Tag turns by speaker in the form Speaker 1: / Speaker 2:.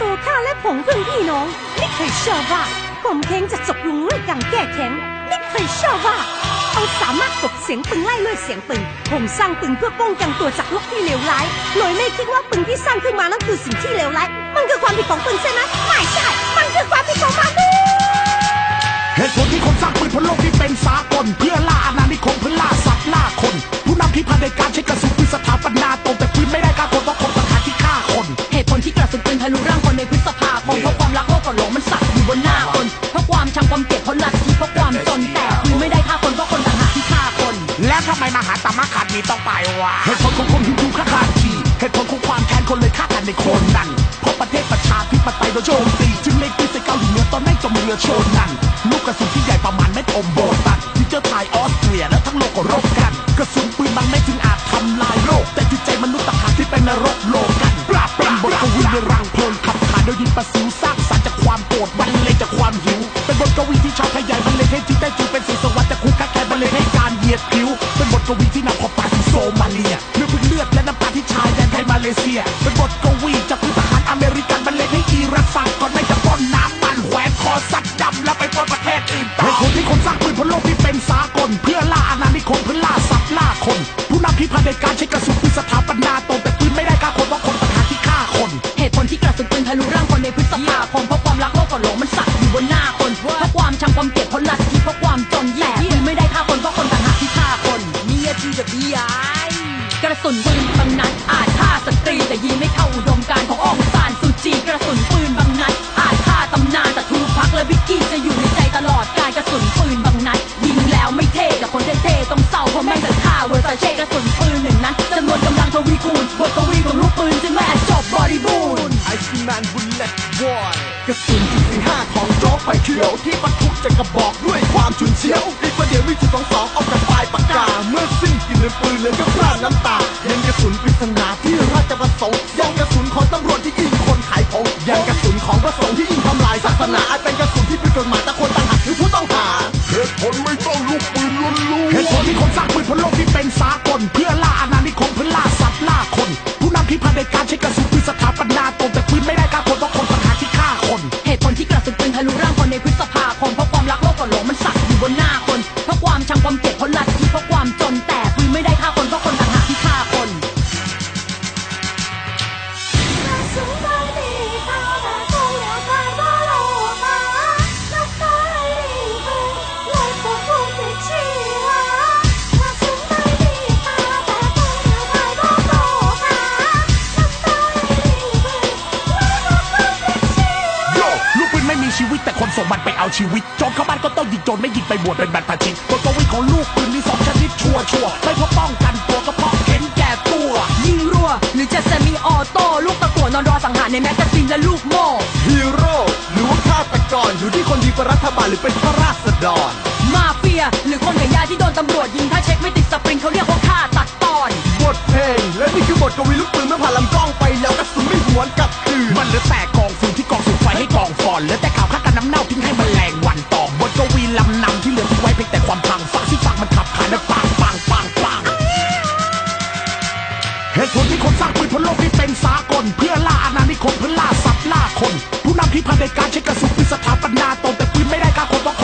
Speaker 1: ตัวข้าและผงเพื่อนพี่น้อง ไม่เคยเชื่อว่าผมเพลงจะจบลงด้วยการแก้แค้นไม่เคยเชื่อว่าเขาสามารถกบเสียงปืนไล่ด้วยเสียงปืนผมสร้างปืนเพื่อป้องกันตัวจากโลกที่เลวร้ายโดยไม่คิดว่าปืนที่สร้างขึ้นมานั้นคือสิ่งที่เลวร้าย มันคือความผิดของปืนใช่ไหม
Speaker 2: ทำไมาตมะขันนี้ต้องไปวะเหตุผลของคนฮินดูฆ่าคาทีเหตุผลของความแค้นคนเลยฆ่ากันในโคนนั่นเพราะประเทศประชาธิปไตยโดนโจมตีจึงเล็กที่ใส่เกาหลีเหนือตอนไม่จมเรือโชนนั่นลูกกระสุนที่ใหญ่ประมาณเม็ดอมโบตันที่เจอไทยออสเตรียและทั้งโลกก็รบกัน กระสุนปืนมันไม่ถึงอาจทำลายโลก แต่จิตใจมนุษย์ต่างหากที่เป็นนรกโลกันปราบปรามบทกวีในรังเพลิงขับขานโดยยิงประสิวสร้างสรรค์จากความโกรธบรรเลงจากความหิว เป็นบทกวีที่ชาวไทยใหญ่บรรเลงให้จิตได้จู มาเ
Speaker 3: เวอร์ซาเช่กระสุนปืนหนึ่งนั้นจำนวนกำลังทวีคูณบทกวีของลูกปืนจึงไม่อาจจบบริบูรณ์
Speaker 4: ไอซ์แมนบุลเลตบอยกระสุนจุดสี่ห้าของโจ๊กไปเขียวที่บรรทุกจะกระบอกด้วยความฉุนเฉียวอีกประเดี๋ยวมีจุดสองสองออกจากปลายปากกา เมื่อสิ้นกลินปืนเหลือก็พราดน้ำตายังกระสุนปริศนาที่ราชประสงค์ยังกระสุนของตำรวจที่ยิงคนขายของยังกระสุนของพระสงฆ์ที่ยิงทำลายศาสนาอาจเป็นกระสุนที่ผิดกฎหมายแต่คน
Speaker 2: างปืนพลโลกที่เป็นสากลเพื่อ คนส่งมันไปเอาชีวิตโจรเข้าบ้านก็ต้องยิงโจรไม่ยิงไปบวชเป็นบรรพชิตบทกวีของลูกปืนมีสองชนิดชัวร์ชัวร์ไม่เพราะป้องกันตัวก็เพราะเห็นแก่ตัว
Speaker 3: ยิงรัว หรือจะเซมิออโต้ลูกตะกั่วนอนรอสังหารในแมกกาซีนและลูกโม่
Speaker 4: ฮีโร่หรือว่าฆาตกรอยู่ที่คนดีเป็นรัฐบาลหรือเป็นข้าราษฎร
Speaker 3: มาเฟีย หรือคนขายยาที่โดนตำรวจยิงถ้าเช็คไม่ติดสปริงเขาเรียกว่าฆ่าตัดตอน
Speaker 4: บทเพลงและนี่คือบทกวีลูกปืนเมื่อผ่านลำกล้องไปแล้วกระสุนไม่หวนกลับคืนมันเ
Speaker 2: หลือแต่กอง เหตุผลที่คนสร้างปืนพลโลกที่เป็นสากล เพื่อล่าอาณานิคมเพื่อล่าสัตว์ล่าคน ผู้นำที่พานเผด็การใช้กระสุนปืนสถาปนาตนแต่ปืนไม่ได้การคนต้อง